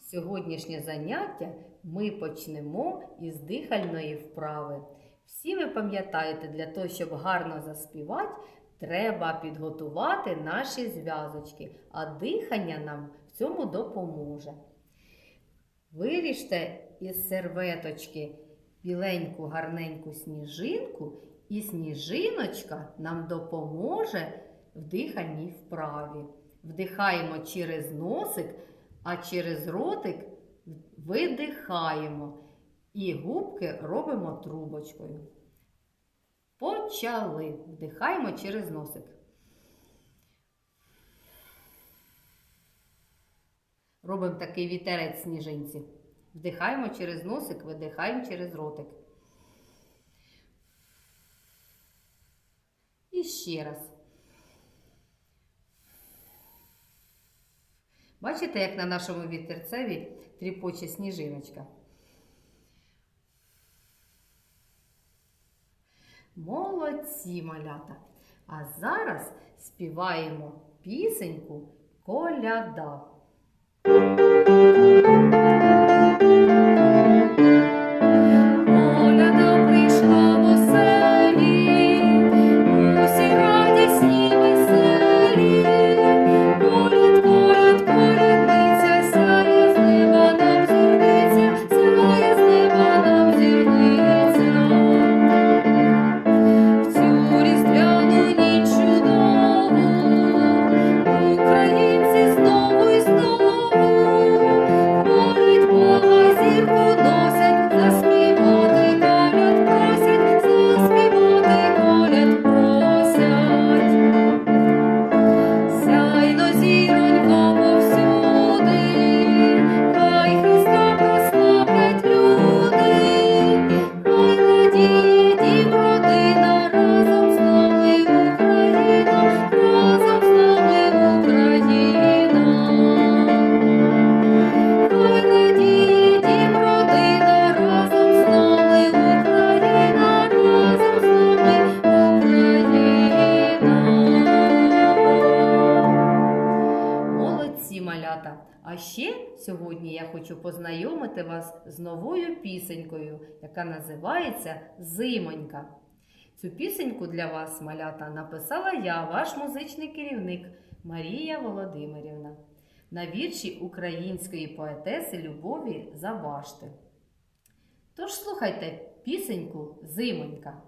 Сьогоднішнє заняття ми почнемо із дихальної вправи. Всі ви пам'ятаєте, для того, щоб гарно заспівати, треба підготувати наші зв'язочки, а дихання нам в цьому допоможе. Виріжте із серветочки біленьку гарненьку сніжинку, і сніжиночка нам допоможе в дихальній вправі. Вдихаємо через носик, а через ротик видихаємо. І губки робимо трубочкою. Почали. Вдихаємо через носик. Робимо такий вітерець сніжинці. Вдихаємо через носик, видихаємо через ротик. І ще раз. Бачите, як на нашому вітерцеві тріпоче сніжиночка? Молодці малята! А зараз співаємо пісеньку Коляда. Сьогодні я хочу познайомити вас з новою пісенькою, яка називається Зимонька. Цю пісеньку для вас, малята, написала я, ваш музичний керівник Марія Володимирівна на вірші української поетеси Любові Завашти. Тож слухайте пісеньку Зимонька.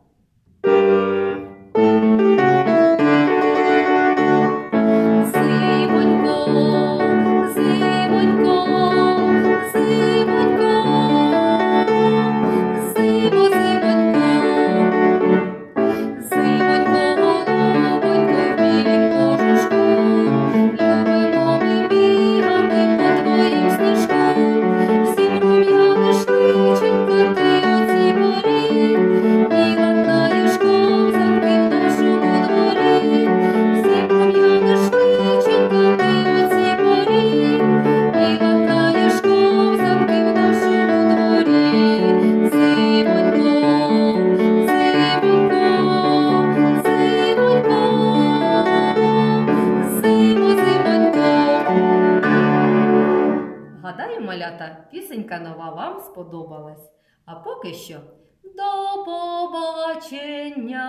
малята, пісенька нова вам сподобалась. А поки що до побачення!